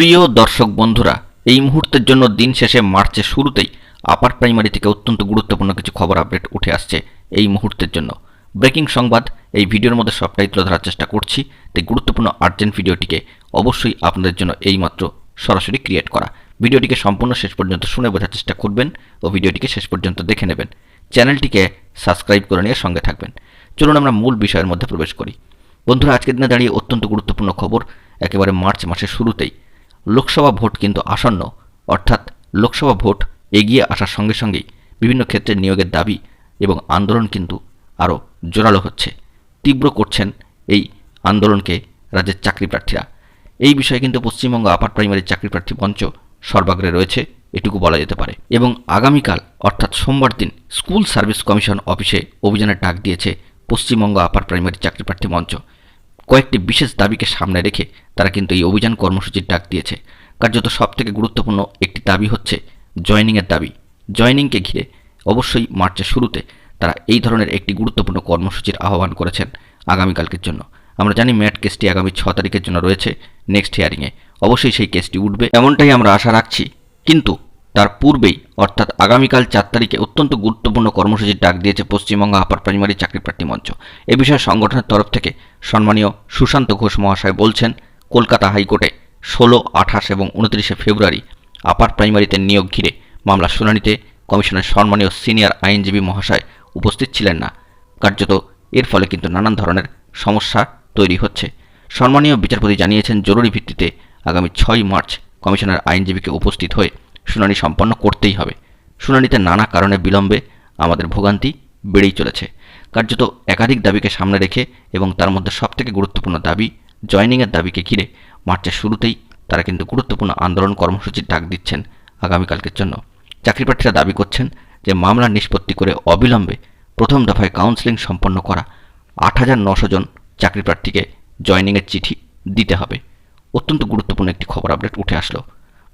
প্রিয় দর্শক বন্ধুরা, এই মুহূর্তের জন্য দিন শেষে মার্চের শুরুতেই আপার প্রাইমারি থেকে অত্যন্ত গুরুত্বপূর্ণ কিছু খবর আপডেট উঠে আসছে এই মুহূর্তের জন্য। ব্রেকিং সংবাদ, এই ভিডিওর মধ্যে সবটাই তুলে ধরার চেষ্টা করছি, তাই গুরুত্বপূর্ণ আর্জেন্ট ভিডিওটিকে অবশ্যই আপনাদের জন্য এইমাত্র সরাসরি ক্রিয়েট করা। ভিডিওটিকে সম্পূর্ণ শেষ পর্যন্ত শুনে বোঝার চেষ্টা করবেন ও ভিডিওটিকে শেষ পর্যন্ত দেখে নেবেন। চ্যানেলটিকে সাবস্ক্রাইব করে নিয়ে সঙ্গে থাকবেন। চলুন আমরা মূল বিষয়ের মধ্যে প্রবেশ করি। বন্ধুরা, আজকের দিনে দাঁড়িয়ে অত্যন্ত গুরুত্বপূর্ণ খবর, একেবারে মার্চ মাসের শুরুতেই। লোকসভা ভোট কিন্তু আসন্ন। অর্থাৎ লোকসভা ভোট এগিয়ে আসার সঙ্গে সঙ্গেই বিভিন্ন ক্ষেত্রে নিয়োগের দাবি এবং আন্দোলন কিন্তু আরও জোরালো হচ্ছে। তীব্র করছেন এই আন্দোলনকে রাজ্যের চাকরি প্রার্থীরা। এই বিষয়ে কিন্তু পশ্চিমবঙ্গ আপার প্রাইমারি চাকরি প্রার্থী মঞ্চ সর্বাগ্রে রয়েছে, এটুকু বলা যেতে পারে। এবং আগামীকাল, অর্থাৎ সোমবার দিন, স্কুল সার্ভিস কমিশন অফিসে অভিযানের ডাক দিয়েছে পশ্চিমবঙ্গ আপার প্রাইমারি চাকরি প্রার্থী মঞ্চ। কয়েকটি বিশেষ দাবিকে সামনে রেখে তারা কিন্তু এই অভিযান কর্মসূচির ডাক দিয়েছে। কার্যত সব থেকে গুরুত্বপূর্ণ একটি দাবি হচ্ছে জয়নিংয়ের দাবি। জয়নিংকে ঘিরে অবশ্যই মার্চের শুরুতে তারা এই ধরনের একটি গুরুত্বপূর্ণ কর্মসূচির আহ্বান করেছেন আগামীকালকের জন্য। আমরা জানি ম্যাট কেসটি আগামী ছ তারিখের জন্য রয়েছে নেক্সট হিয়ারিংয়ে। অবশ্যই সেই কেসটি উঠবে, এমনটাই আমরা আশা রাখছি। কিন্তু তার পূর্বেই, অর্থাৎ আগামীকাল চার তারিখে অত্যন্ত গুরুত্বপূর্ণ কর্মসূচির ডাক দিয়েছে পশ্চিমবঙ্গ আপার প্রাইমারি চাকরি প্রার্থী মঞ্চ। এ বিষয়ে সংগঠনের তরফ থেকে সম্মানীয় সুশান্ত ঘোষ মহাশয় বলছেন, কলকাতা হাইকোর্টে ষোলো, আঠাশ এবং উনত্রিশে ফেব্রুয়ারি আপার প্রাইমারিতে নিয়োগ ঘিরে মামলা শুনানিতে কমিশনের সম্মানীয় সিনিয়র আইনজীবী মহাশয় উপস্থিত ছিলেন না। কার্যত এর ফলে কিন্তু নানান ধরনের সমস্যা তৈরি হচ্ছে। সম্মানীয় বিচারপতি জানিয়েছেন, জরুরি ভিত্তিতে আগামী ছয় মার্চ কমিশনের আইনজীবীকে উপস্থিত হয়ে শুনানি সম্পন্ন করতেই হবে। শুনানিতে নানা কারণে বিলম্বে আমাদের ভোগান্তি বেড়েই চলেছে। কার্যত একাধিক দাবিকে সামনে রেখে এবং তার মধ্যে সবথেকে গুরুত্বপূর্ণ দাবি, জয়নিংয়ের দাবিকে ঘিরে মার্চের শুরুতেই তারা কিন্তু গুরুত্বপূর্ণ আন্দোলন কর্মসূচির ডাক দিচ্ছেন আগামীকালকের জন্য। চাকরিপ্রার্থীরা দাবি করছেন যে মামলা নিষ্পত্তি করে অবিলম্বে প্রথম দফায় কাউন্সেলিং সম্পন্ন করা আট হাজার নশো জন চাকরিপ্রার্থীকে জয়নিংয়ের চিঠি দিতে হবে। অত্যন্ত গুরুত্বপূর্ণ একটি খবর আপডেট উঠে আসলো।